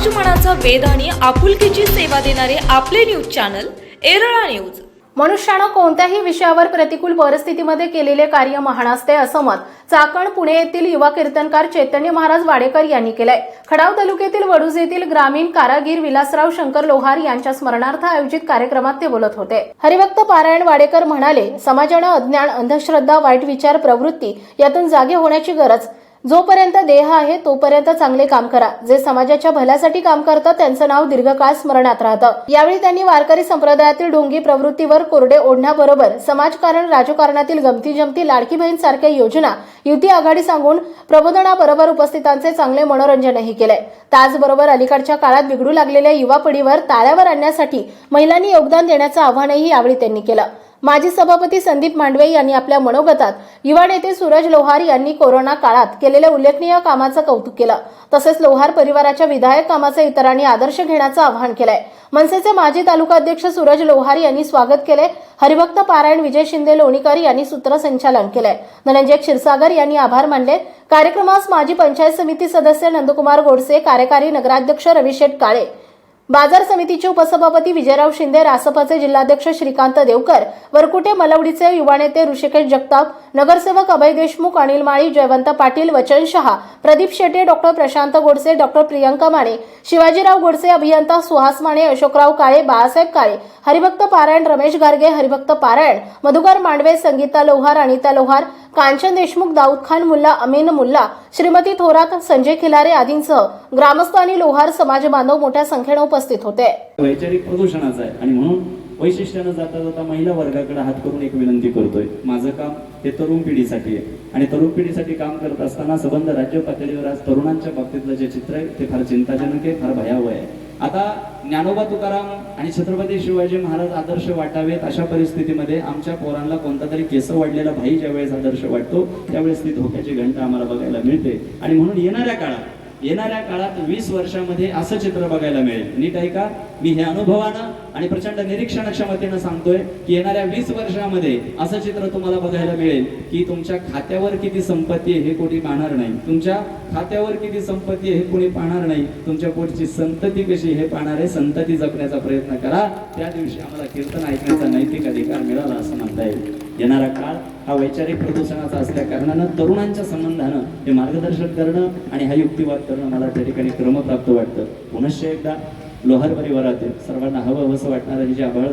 समाज मनाचा आणि आपुलकीची सेवा देणारे आपले न्यूज चॅनल एरळा न्यूज. मनुष्यानं कोणत्याही विषयावर प्रतिकूल परिस्थितीमध्ये केलेले कार्य महान असते असं मत चाकण पुणे येथील युवा कीर्तनकार चैतन्य महाराज वाडेकर यांनी केलंय. खडाव तालुक्यातील वडूज येथील ग्रामीण कारागीर विलासराव शंकर लोहार यांच्या स्मरणार्थ आयोजित कार्यक्रमात ते बोलत होते. हरिभक्त पारायण वाडेकर म्हणाले समाजानं अज्ञान अंधश्रद्धा वाईट विचार प्रवृत्ती यातून जागे होण्याची गरज जोपर्यंत देह आहे तोपर्यंत चांगले काम करा. जे समाजाच्या भल्यासाठी काम करतात त्यांचं नाव दीर्घकाळ स्मरणात राहतं. यावेळी त्यांनी वारकरी संप्रदायातील ढोंगी प्रवृत्तीवर कोरडे ओढण्याबरोबर समाजकारण राजकारणातील गमती जमती लाडकी बहीण सारख्या योजना युती आघाडी सांगून प्रबोधनाबरोबर उपस्थितांचे चांगले मनोरंजनही केले त्याचबरोबर अलीकडच्या काळात बिघडू लागलेल्या युवा पिढीवर ताळ्यावर आणण्यासाठी महिलांनी योगदान देण्याचं आव्हानही यावेळी त्यांनी केलं. माजी सभापती संदीप मांडवे यांनी आपल्या मनोगतात युवा नेते सूरज लोहार यांनी कोरोना काळात केलेल्या उल्लेखनीय कामाचं कौतुक केलं. तसेच लोहार परिवाराच्या विधायक कामाचा इतरांनी आदर्श घेण्याचं आवाहन केलंय. मनसेचे माजी तालुका अध्यक्ष सूरज लोहार यांनी स्वागत केले हरिभक्त पारायण विजय शिंदे लोणीकर यांनी सूत्रसंचालन केलंय. धनंजय क्षीरसागर यांनी आभार मानले. कार्यक्रमास माजी पंचायत समिती सदस्य नंदकुमार गोडसे कार्यकारी नगराध्यक्ष रविशेठ काळे बाजार समितीचे उपसभापती विजयराव शिंदे रासपाचे जिल्हाध्यक्ष श्रीकांत देवकर वरकुटे मलवडीचे युवा नेते ऋषिकेश जगताप नगरसेवक अभय देशमुख अनिल माळी जयवंत पाटील वचन शहा प्रदीप शेटे डॉक्टर प्रशांत गोडसे डॉक्टर प्रियंका माने शिवाजीराव गोडसे अभियंता सुहास माने अशोकराव काळे बाळासाहेब काळे हरिभक्त पारायण रमेश गार्गे हरिभक्त पारायण मधुकर मांडवे संगीता लोहार अनिता लोहार कांचन देशमुख दाऊद खान मुल्ला अमीन मुल्ला श्रीमती थोरात संजय खिलारे आदींसह ग्रामस्थ आणि लोहार समाज बांधव मोठ्या संख्येनं उपस्थित होते. वैचारिक प्रदूषणाचा आहे. आणि म्हणून वैशिष्ट्यानं जाता जाता महिला वर्गाकडे हात करून एक विनंती करतोय. माझं काम हे तरुण पिढीसाठी आहे. आणि तरुण पिढीसाठी काम करत असताना संबंध राज्य पातळीवर आज तरुणांच्या बाबतीतलं जे चित्र आहे ते फार चिंताजनक आहे फार भयावह आहे. आता ज्ञानोबा तुकाराम आणि छत्रपती शिवाजी महाराज आदर्श वाटावेत अशा परिस्थितीमध्ये आमच्या पोरांना कोणता तरी केस वाढलेला भाई ज्यावेळेस आदर्श वाटतो त्यावेळेस ती धोक्याची घंटा आम्हाला बघायला मिळते. आणि म्हणून येणाऱ्या काळात येणाऱ्या काळात वीस वर्षामध्ये असं चित्र बघायला मिळेल. नीट ऐका मी हे अनुभवानं आणि प्रचंड निरीक्षण क्षमतेनं सांगतोय की येणाऱ्या वीस वर्षामध्ये असं चित्र तुम्हाला बघायला मिळेल की तुमच्या खात्यावर किती संपत्ती आहे हे कोणी पाहणार नाही. तुमच्या खात्यावर किती संपत्ती आहे हे कोणी पाहणार नाही. तुमच्या पोटची संतती कशी हे पाहणार आहे. संतती जपण्याचा प्रयत्न करा. त्या दिवशी आम्हाला कीर्तन ऐकण्याचा नैतिक अधिकार मिळाला असं म्हणता येईल. येणारा काळ हा वैचारिक प्रदूषणाचा असल्या कारणानं तरुणांच्या संबंधानं हे मार्गदर्शन करणं आणि हा युक्तिवाद करणं मला त्या ठिकाणी क्रमप्राप्त वाटतं. पुनश्च एकदा लोहार परिवारातील सर्वांना हवं हवंसं वाटणारं हे जे आभाळ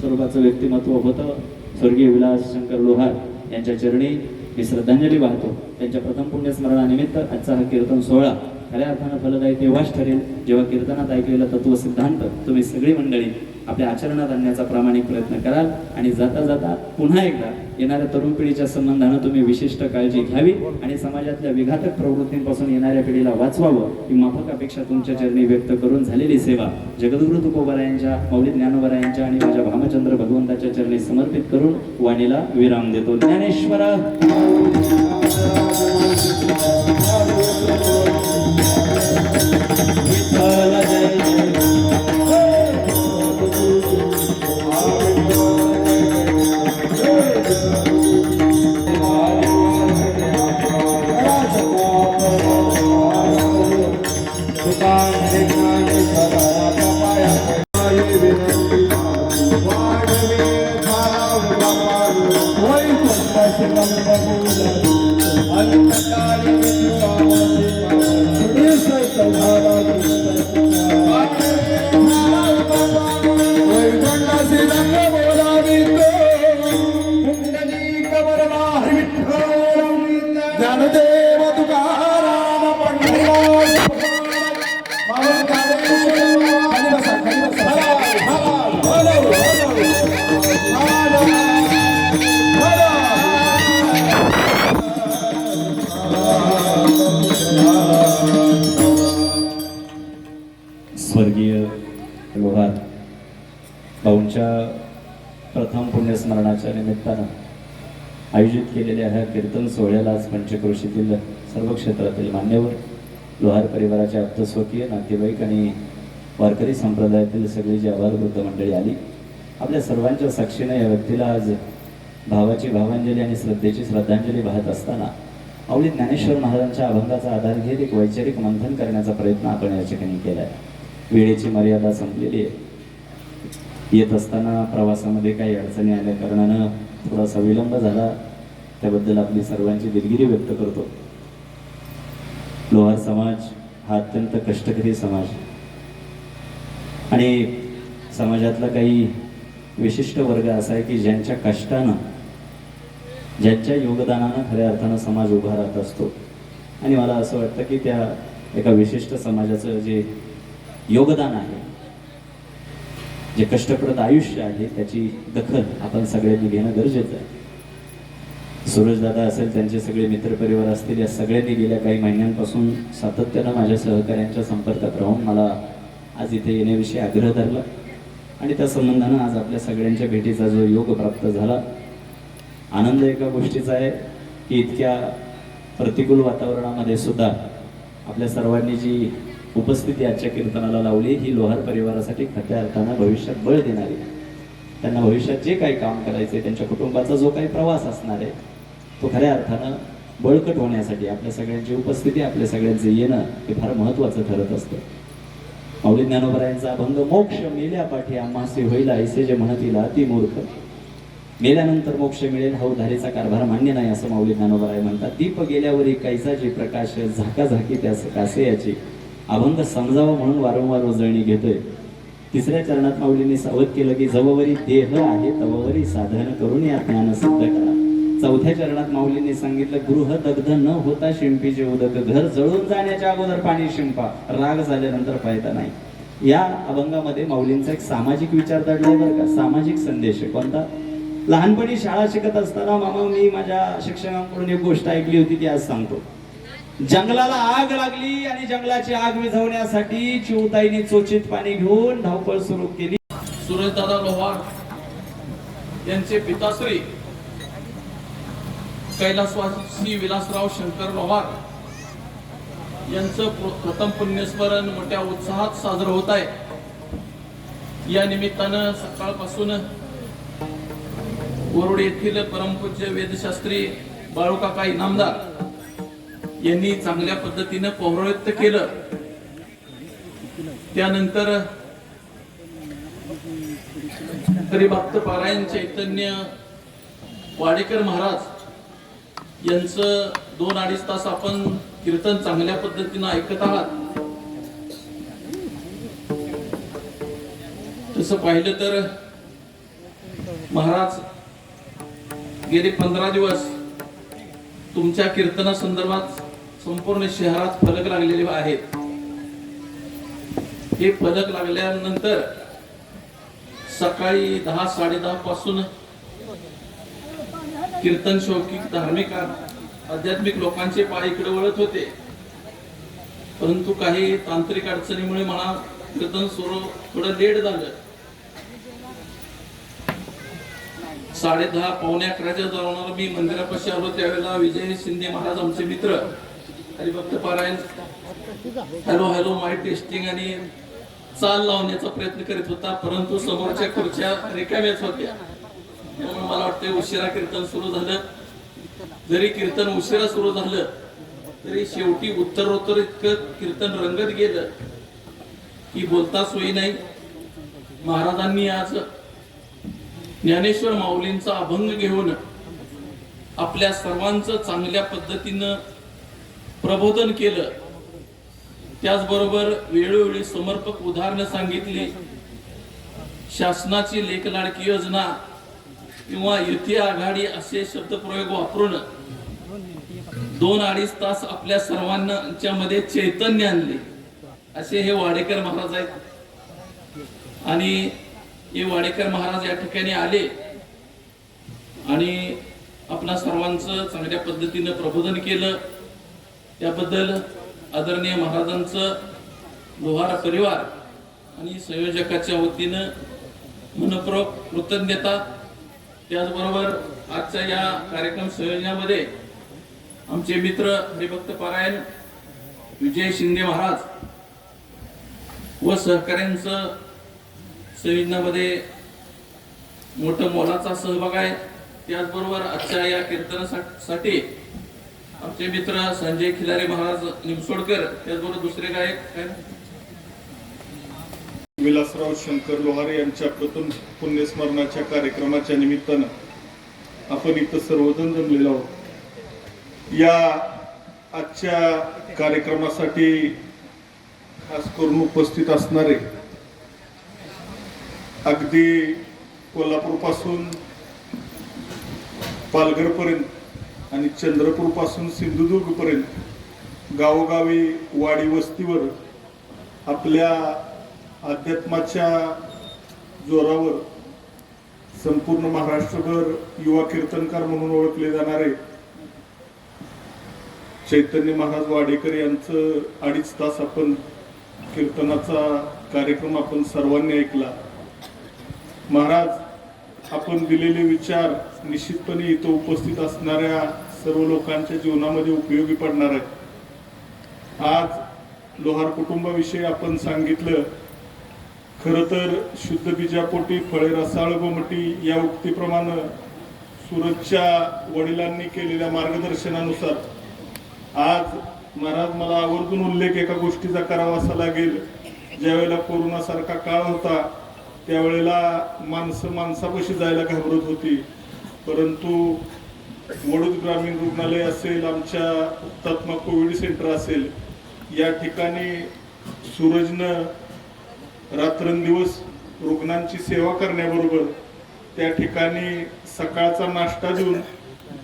स्वरूपाचं व्यक्तिमत्व होतं स्वर्गीय विलास शंकर लोहार यांच्या चरणी मी श्रद्धांजली वाहतो. त्यांच्या प्रथम पुण्यस्मरणानिमित्त आजचा हा कीर्तन सोहळा खऱ्या अर्थानं फलदायी तेव्हाच ठरेल जेव्हा कीर्तनात ऐकलेला तत्व सिद्धांत तुम्ही सगळी मंडळी आपल्या आचरणात आणण्याचा प्रामाणिक प्रयत्न कराल आणि जाता जाता पुन्हा एकदा येणाऱ्या तरुण पिढीच्या संबंधानं तुम्ही विशिष्ट काळजी घ्यावी आणि समाजातल्या विघातक प्रवृत्तींपासून येणाऱ्या पिढीला वाचवावं ही माफक अपेक्षा तुमच्या चरणी व्यक्त करून झालेली सेवा. जगद्गुरु तुकोबरायांच्या मौली ज्ञानोबरायांच्या आणि माझ्या भामचंद्र भगवंताच्या चरणी समर्पित करून वाणीला विराम देतो. ज्ञानेश्वरा! विठ्ठल! स्मरणाच्या निमित्तानं आयोजित केलेल्या ह्या कीर्तन सोहळ्याला आज पंचक्रोशीतील सर्व क्षेत्रातील मान्यवर लोहार परिवाराचे आप्तस्वकीय नातेवाईक आणि वारकरी संप्रदायातील सगळी जी आभारवृद्ध मंडळी आली. आपल्या सर्वांच्या साक्षीनं या व्यक्तीला आज भावाची भावांजली आणि श्रद्धेची श्रद्धांजली वाहत असताना आवली ज्ञानेश्वर महाराजांच्या अभंगाचा आधार घेत एक वैचारिक मंथन करण्याचा प्रयत्न आपण या ठिकाणी केला आहे वेळेची मर्यादा संपलेली आहे. येत असताना प्रवासामध्ये काही अडचणी आल्या कारणानं थोडासा विलंब झाला. त्याबद्दल आपली सर्वांची दिलगिरी व्यक्त करतो. लोहार समाज हा अत्यंत कष्टकरी समाज. आणि समाजातला काही विशिष्ट वर्ग असा आहे की ज्यांच्या कष्टानं ज्यांच्या योगदानानं खऱ्या अर्थानं समाज उभा राहत असतो. आणि मला असं वाटतं की त्या एका विशिष्ट समाजाचं जे योगदान आहे जे कष्टप्रद आयुष्य आहे त्याची दखल आपण सगळ्यांनी घेणं गरजेचं आहे. सूरजदादा असेल त्यांचे सगळे मित्रपरिवार असतील या सगळ्यांनी गेल्या काही महिन्यांपासून सातत्यानं माझ्या सहकाऱ्यांच्या संपर्कात राहून मला आज इथे येण्याविषयी आग्रह धरला. आणि त्या संबंधानं आज आपल्या सगळ्यांच्या भेटीचा जो योग प्राप्त झाला आनंद एका गोष्टीचा आहे की इतक्या प्रतिकूल वातावरणामध्ये सुद्धा आपल्या सर्वांनी जी उपस्थिती आजच्या कीर्तनाला लावली. ही लोहार परिवारासाठी खऱ्या अर्थानं भविष्यात बळ देणारी त्यांना भविष्यात जे काही काम करायचे त्यांच्या कुटुंबाचा जो काही प्रवास असणार आहे तो खऱ्या अर्थानं बळकट होण्यासाठी आपल्या सगळ्यांची उपस्थिती आपल्या सगळ्यांचं येणं हे फार महत्त्वाचं ठरत असतं. माऊली ज्ञानोबरायांचा अभंग मोक्ष मेल्या पाठी आम्हासे होईल ऐसे जे म्हणतील अति मूर्ख. मेल्यानंतर मोक्ष मिळेल हा उधारीचा कारभार मान्य नाही असं माऊली ज्ञानोबराय म्हणतात. दीप गेल्यावरी कैसाची प्रकाश झाका झाकी त्यास कासे याची अभंग समजावा म्हणून वारंवार उजळणी घेतोय. तिसऱ्या चरणात माऊलींनी सावध केलं की जववरी देह आहे तववरी साधन करून या ज्ञान सिद्ध करा. चौथ्या चरणात माऊलींनी सांगितलं गृह दग्ध न होता शिंपीचे उदक घर जळून जाण्याच्या अगोदर पाणी शिंपा राग झाल्यानंतर फायदा नाही. या अभंगामध्ये माऊलींचा एक सामाजिक विचार दडलाय बरं का. सामाजिक संदेश कोणता? लहानपणी शाळा शिकत असताना मामा मी माझ्या शिक्षकांकडून एक गोष्ट ऐकली होती ती आज सांगतो. जंगलाला आग लागली आणि जंगलाची आग विझवण्यासाठी चिवताईने चोचित पाणी घेऊन धावपळ सुरू केली. सुरेशदादा लोहार यांचे पिताश्री कैलासवासी विलासराव शंकर लोहार यांचं प्रथम पुण्यस्मरण मोठ्या उत्साहात साजरं होत आहे. या निमित्तानं सकाळपासून वरुड येथील परमपूज्य वेदशास्त्री बाळूकाका इनामदार यांनी चांगल्या पद्धतीनं पौरोहित्य केलं. त्यानंतर हरिभक्त पारायण चैतन्य वाडेकर महाराज यांचं दोन अडीच तास आपण कीर्तन चांगल्या पद्धतीनं ऐकत आहात. तसं पाहिलं तर महाराज गेले पंधरा दिवस तुमच्या कीर्तना संदर्भात संपूर्ण शहरात फलक लागलेले आहेत. हे फलक लागल्यानंतर सकाळी दहा साडेदहा पासून कीर्तन शौकिक धार्मिक आध्यात्मिक लोकांचे पाय इकडे वळत होते. परंतु काही तांत्रिक अडचणीमुळे मला कीर्तन सुरू थोडं लेट झालं. साडे दहा पावणे अकराच्या दरम्यान मी मंदिरापाशी आलो. त्यावेळेला विजय शिंदे महाराज आमचे मित्र हरिभक्त पारायण. हॅलो हॅलो माय टेस्टिंग आणि चाल लावण्याचा प्रयत्न करीत होता परंतु समोरच्या खुर्च्या रिकाम्याच होत्या. त्यामुळे मला वाटतं उशिरा कीर्तन सुरू झालं. जरी कीर्तन उशिरा सुरू झालं तरी शेवटी उत्तरोत्तर इतकं कीर्तन रंगत गेलं की बोलता सोयी नाही. महाराजांनी आज ज्ञानेश्वर माऊलींचा अभंग घेऊन आपल्या सर्वांचं चांगल्या पद्धतीनं प्रबोधन केलं. त्याचबरोबर वेळोवेळी समर्पक उदाहरणं सांगितली. शासनाची लेखलाडकी योजना किंवा युती आघाडी असे शब्दप्रयोग वापरून दोन अडीच तास आपल्या सर्वांच्या मध्ये चैतन्य आणले. असे हे वाडेकर महाराज आहेत. आणि हे वाडेकर महाराज या ठिकाणी आले. आणि आपणा सर्वांचं चांगल्या पद्धतीनं प्रबोधन केलं. त्याबद्दल आदरणीय महाराजांचं लोहारा परिवार आणि संयोजकाच्या वतीनं मनपूर्वक कृतज्ञता. त्याचबरोबर आजच्या या कार्यक्रम संयोजनामध्ये आमचे मित्र हरिभक्त पारायण विजय शिंदे महाराज व सहकाऱ्यांचं संयोजनामध्ये मोठं मोलाचा सहभाग आहे. त्याचबरोबर आजच्या या कीर्तनासाठी आमचे मित्र संजय खिलारे महाराज निमसोडकर त्याचबरोबर दुसरे गायक काय विलासराव शंकर लोहारे यांच्या प्रथम पुण्यस्मरणाच्या कार्यक्रमाच्या निमित्तानं आपण इथं सर्वजण जमलेलो आहोत. या आजच्या कार्यक्रमासाठी खास करून उपस्थित असणारे अगदी कोल्हापूरपासून पालघरपर्यंत आणि चंद्रपूरपासून सिंधुदुर्गपर्यंत गावोगावी वाडी वस्तीवर आपल्या अध्यात्माच्या जोरावर संपूर्ण महाराष्ट्रभर युवा कीर्तनकार म्हणून ओळखले जाणारे चैतन्य महाराज वाडेकर यांचं अडीच तास आपण कीर्तनाचा कार्यक्रम आपण सर्वांनी ऐकला. महाराज आपण दिलेले विचार निश्चितपणे इथं उपस्थित असणाऱ्या सर्व लोकांच्या जीवनामध्ये उपयोगी पडणार आहेत आज लोहार कुटुंबाविषयी आपण सांगितलं खरं तर शुद्ध बीजापोटी फळे रसाळ गोमटी या उक्तीप्रमाणे सुरतच्या वडिलांनी केलेल्या मार्गदर्शनानुसार आज महाराज मला आवर्जून उल्लेख एका गोष्टीचा करावासा लागेल. ज्यावेळेला कोरोनासारखा काळ होता त्यावेळेला माणसं माणसापाशी जायला घाबरत होती. परंतु वडूद ग्रामीण रुग्णालय असेल आमच्या हुतात्मा कोविड सेंटर असेल या ठिकाणी सूरजनं रात्रंदिवस रुग्णांची सेवा करण्याबरोबर त्या ठिकाणी सकाळचा नाश्ता देऊन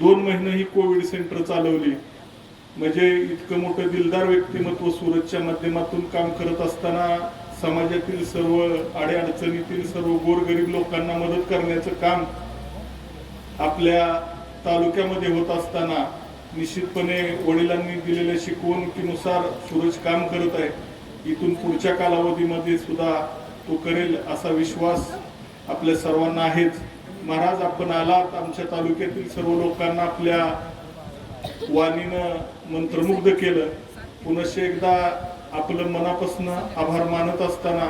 दोन महिने ही कोविड सेंटर चालवली. म्हणजे इतकं मोठं दिलदार व्यक्तिमत्व सूरजच्या माध्यमातून काम करत असताना समाजातील सर्व अडीअडचणीतील सर्व गोरगरीब लोकांना मदत करण्याचं काम आपल्या तालुक्यामध्ये होत असताना निश्चितपणे वडिलांनी दिलेल्या शिकवणुकीनुसार सूरज काम करत आहे. इथून पुढच्या कालावधीमध्ये सुद्धा तो करेल असा विश्वास आपल्या सर्वांना आहेच. महाराज आपण आलात आमच्या तालुक्यातील सर्व लोकांना आपल्या वाणीनं मंत्रमुग्ध केलं. पुनश्च एकदा आपलं मनापासून आभार मानत असताना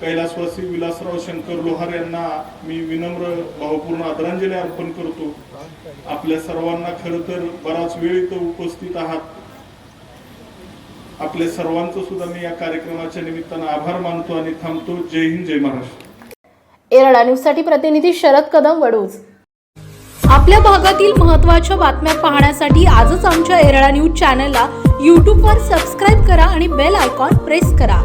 कैलासवासी विलासराव शंकर लोहार यांना मी विनम्र भावपूर्ण आदरांजली अर्पण करतो. आपल्या सर्वांना खरं तर बराच वेळ इथं उपस्थित आहात. आपल्या सुद्धा मी या कार्यक्रमाच्या निमित्तानं आभार मानतो आणि थांबतो. जय हिंद जय महाराष्ट्र. एरळा न्यूजसाठी प्रतिनिधी शरद कदम वडूज आपल्या भागातील महत्त्वाच्या बातम्या पाहण्यासाठी आजच आमच्या एरळा न्यूज चॅनलला यूट्यूबवर सबस्क्राईब करा आणि बेल आयकॉन प्रेस करा.